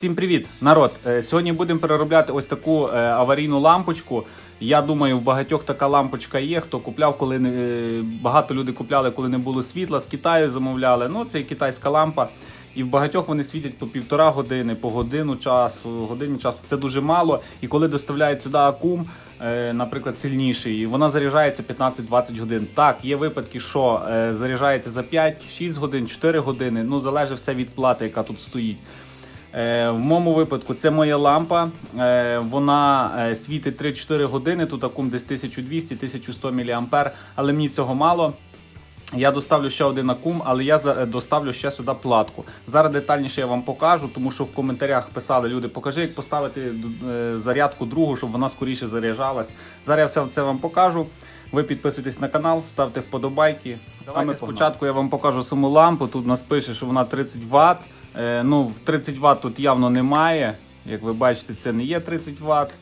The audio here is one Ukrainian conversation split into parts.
Всім привіт, народ! Е, Сьогодні будемо переробляти ось таку е, аварійну лампочку. Я думаю, в багатьох така лампочка є. Хто купляв, коли не е, багато людей купляли, коли не було світла, з Китаю замовляли. Ну, це китайська лампа. І в багатьох вони світять по півтора години, по годину часу, годині часу. Це дуже мало. І коли доставляють сюди акум, наприклад, сильніший, вона заряджається 15-20 годин. Так, є випадки, що заряджається за 5-6 годин, 4 години. Ну залежить все від плати, яка тут стоїть. Е, В моєму випадку це моя лампа. Е, Вона е, світить 3-4 години. Тут акум десь 1200-1100 мА, але мені цього мало. Я доставлю ще один акум, але я доставлю ще сюди платку. Зараз детальніше я вам покажу, тому що в коментарях писали люди, покажи, як поставити зарядку другу, щоб вона скоріше заряджалась. Зараз я все це вам покажу. Ви підписуйтесь на канал, ставте вподобайки. Давайте а ми спочатку я вам покажу саму лампу. Тут нас пише, що вона 30 Вт. Е, ну, 30 Вт тут явно немає. Як ви бачите, це не є 30 Вт.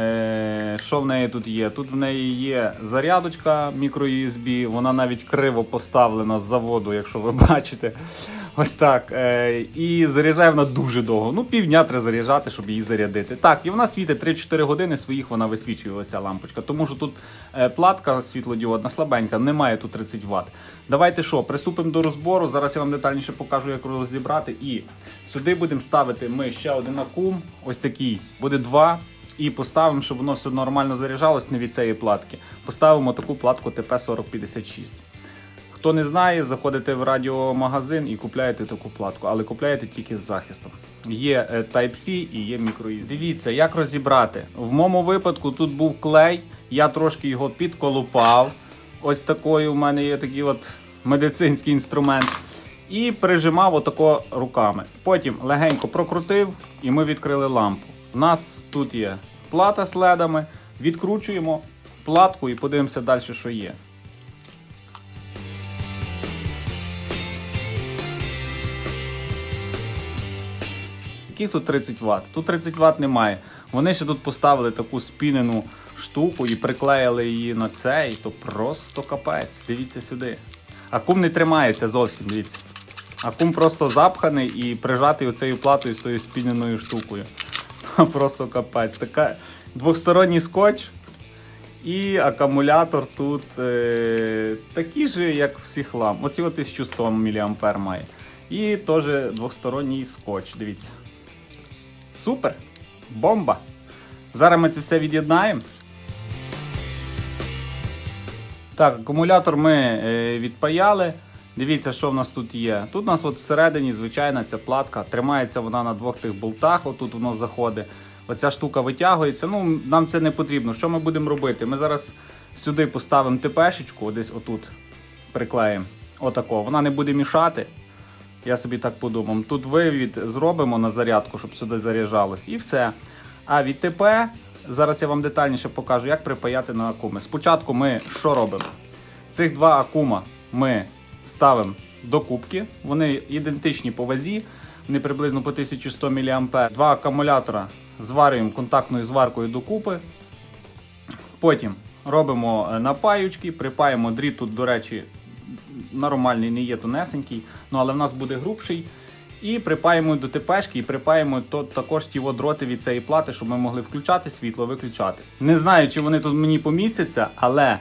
Е, що в неї тут є? Тут в неї є зарядочка мікро-USB, вона навіть криво поставлена з заводу, якщо ви бачите. Ось так. Е, і заряджає вона дуже довго. Ну, півдня треба заряджати, щоб її зарядити. Так, і вона світить 3-4 години своїх вона висвічує ця лампочка. Тому що тут е, платка світлодіодна слабенька, немає тут 30 Вт. Давайте що, приступимо до розбору. Зараз я вам детальніше покажу, як розібрати. І сюди будемо ставити ми ще один акум. Ось такий. Буде два. І поставимо, щоб воно все нормально заряджалось не від цієї платки. Поставимо таку платку ТП-4056. Хто не знає, заходите в радіомагазин і купляєте таку платку, але купляєте тільки з захистом. Є е, Type-C і є мікроїзд. Дивіться, як розібрати. В моєму випадку тут був клей, я трошки його підколупав. Ось такий у мене є такий от медицинський інструмент. І прижимав отако руками. Потім легенько прокрутив, і ми відкрили лампу. У нас тут є плата з ледами. Відкручуємо платку і подивимося далі, що є. Яких тут 30 Вт? Тут 30 Вт немає. Вони ще тут поставили таку спінену штуку і приклеїли її на цей, то просто капець. Дивіться сюди. Акум не тримається зовсім, дивіться. Акум просто запханий і прижатий оцею платою з тою спіненою штукою. Просто капець. Така двосторонній скотч. І акумулятор тут е, такий же, як всіх ламп. Оці от 1100 мА має. І теж двосторонній скотч. Дивіться. Супер! Бомба! Зараз ми це все від'єднаємо. Так, акумулятор ми е, відпаяли. Дивіться, що в нас тут є. Тут у нас от всередині звичайна ця платка. Тримається вона на двох тих болтах, отут воно заходить. Оця штука витягується. Ну, нам це не потрібно. Що ми будемо робити? Ми зараз сюди поставимо ТПшечку, десь отут приклеїмо. Отако. Вона не буде мішати. Я собі так подумав. Тут вивід зробимо на зарядку, щоб сюди заряджалось, і все. А від ТП, зараз я вам детальніше покажу, як припаяти на акуми. Спочатку ми що робимо? Цих два акума ми ставимо до кубки. Вони ідентичні по вазі, вони приблизно по 1100 мА. Два акумулятора зварюємо контактною зваркою докупи. Потім робимо е, напаючки, припаємо дріт тут, до речі, нормальний, не є тонесенький, ну але в нас буде грубший. І припаємо до ТПшки і припаємо то, також ті от дроти від цієї плати, щоб ми могли включати світло, виключати. Не знаю, чи вони тут мені помістяться, але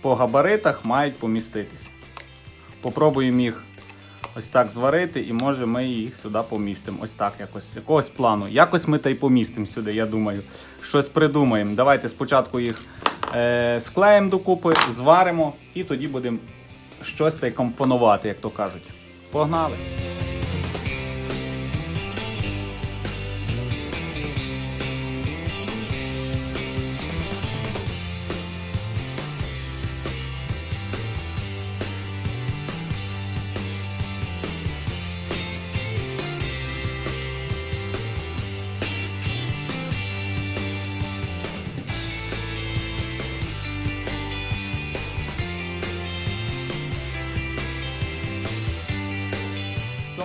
по габаритах мають поміститись. Попробуємо їх ось так зварити, і може ми їх сюди помістимо. Ось так, якось, якогось плану. Якось ми та й помістимо сюди, я думаю. Щось придумаємо. Давайте спочатку їх е, склеїмо докупи, зваримо і тоді будемо щось та й компонувати, як то кажуть. Погнали!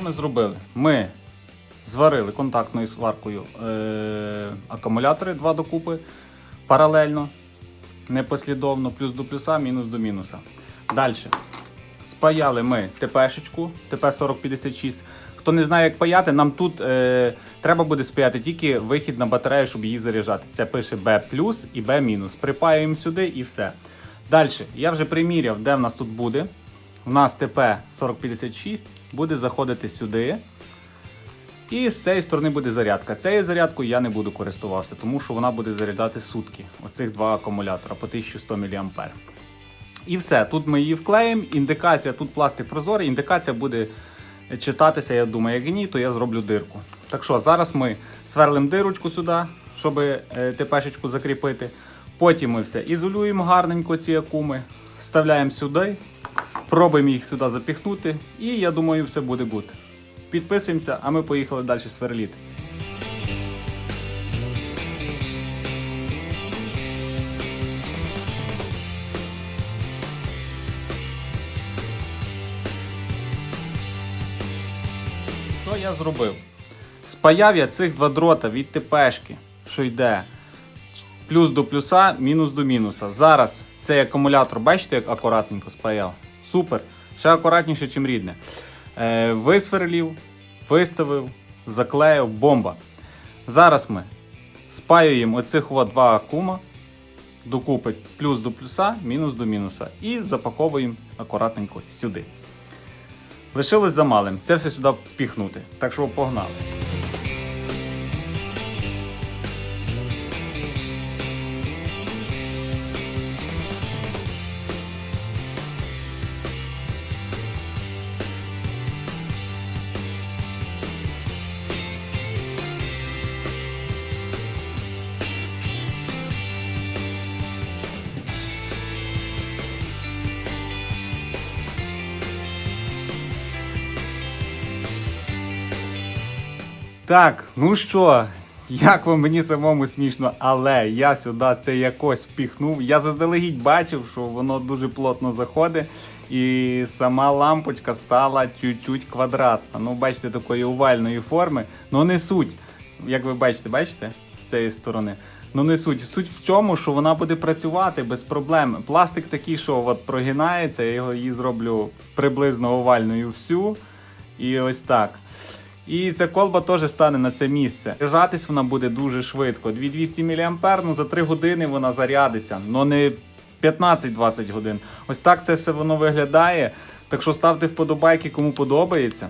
Що ми зробили? Ми зварили контактною сваркою е- акумулятори два докупи паралельно, непослідовно, плюс до плюса, мінус до мінуса. Далі. Спаяли ми ТПшечку, ТП-4056. Хто не знає, як паяти, нам тут е, треба буде спаяти тільки вихід на батарею, щоб її заряджати. Це пише B і B Припаюємо сюди і все. Далі, я вже приміряв, де в нас тут буде. У нас ТП 4056 буде заходити сюди. І з цієї сторони буде зарядка. Цією зарядкою я не буду користуватися, тому що вона буде заряджати сутки. Оцих два акумулятора по 1100 мА. І все. Тут ми її вклеїмо. Індикація, тут пластик прозорий, індикація буде читатися, я думаю, як ні, то я зроблю дирку. Так що, зараз ми сверлимо дирочку сюди, щоб е, ТПшечку закріпити. Потім ми все ізолюємо гарненько ці акуми, вставляємо сюди, пробуємо їх сюди запіхнути, і я думаю, все буде гуд. Підписуємося, а ми поїхали далі сверліти. Що я зробив? Спаяв я цих два дрота від ТПшки, що йде плюс до плюса, мінус до мінуса. Зараз цей акумулятор, бачите, як акуратненько спаяв? Супер. Ще акуратніше, ніж рідне. Е, висверлів, виставив, заклеїв, бомба. Зараз ми спаюємо оцих от два акума докупи плюс до плюса, мінус до мінуса. І запаковуємо акуратненько сюди. Лишилось за малим. Це все сюди впіхнути. Так що погнали. Так, ну що, як вам мені самому смішно, але я сюди це якось впіхнув. Я заздалегідь бачив, що воно дуже плотно заходить, і сама лампочка стала чуть-чуть квадратна. Ну, бачите, такої овальної форми. Ну не суть. Як ви бачите, бачите? З цієї сторони. Ну не суть. Суть в чому, що вона буде працювати без проблем. Пластик такий, що от прогинається, я його її зроблю приблизно овальною всю. І ось так. І ця колба теж стане на це місце. Заряджатись вона буде дуже швидко. 2200 мА, ну за 3 години вона зарядиться, але не 15-20 годин. Ось так це все воно виглядає. Так що ставте вподобайки, кому подобається.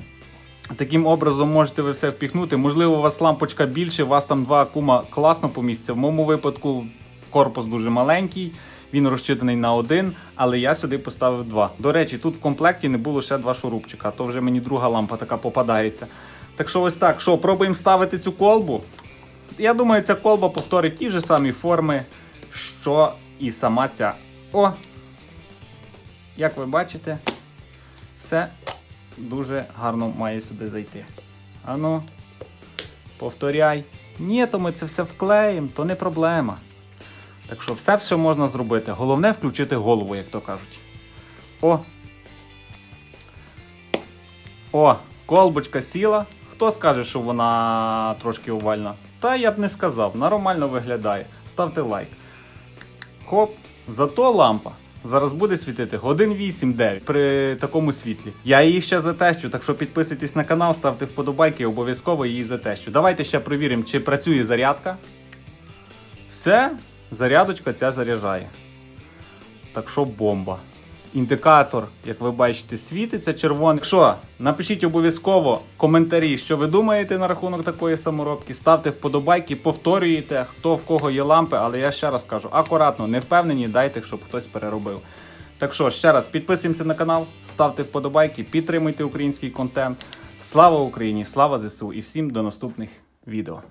Таким образом можете ви все впіхнути. Можливо, у вас лампочка більше, у вас там два акума класно поміститься. В моєму випадку корпус дуже маленький, він розчитаний на один, але я сюди поставив два. До речі, тут в комплекті не було ще два шурупчика, то вже мені друга лампа така попадається. Так що ось так, що, пробуємо ставити цю колбу. Я думаю, ця колба повторить ті ж самі форми, що і сама ця. О! Як ви бачите, все дуже гарно має сюди зайти. Ану, повторяй. Ні, то ми це все вклеїмо, то не проблема. Так що все все можна зробити. Головне включити голову, як то кажуть. О! О, колбочка сіла. Хто скаже, що вона трошки овальна? Та я б не сказав, нормально виглядає. Ставте лайк. Хоп, зато лампа. Зараз буде світити годин 8-9 при такому світлі. Я її ще затещу, так що підписуйтесь на канал, ставте вподобайки, обов'язково її затещу. Давайте ще перевіримо, чи працює зарядка. Все, зарядочка ця заряджає. Так що бомба. Індикатор, як ви бачите, світиться червоний. Що, напишіть обов'язково коментарі, що ви думаєте на рахунок такої саморобки. Ставте вподобайки, повторюєте, хто в кого є лампи, але я ще раз кажу, акуратно, не впевнені, дайте, щоб хтось переробив. Так що, ще раз підписуємося на канал, ставте вподобайки, підтримуйте український контент. Слава Україні! Слава ЗСУ і всім до наступних відео.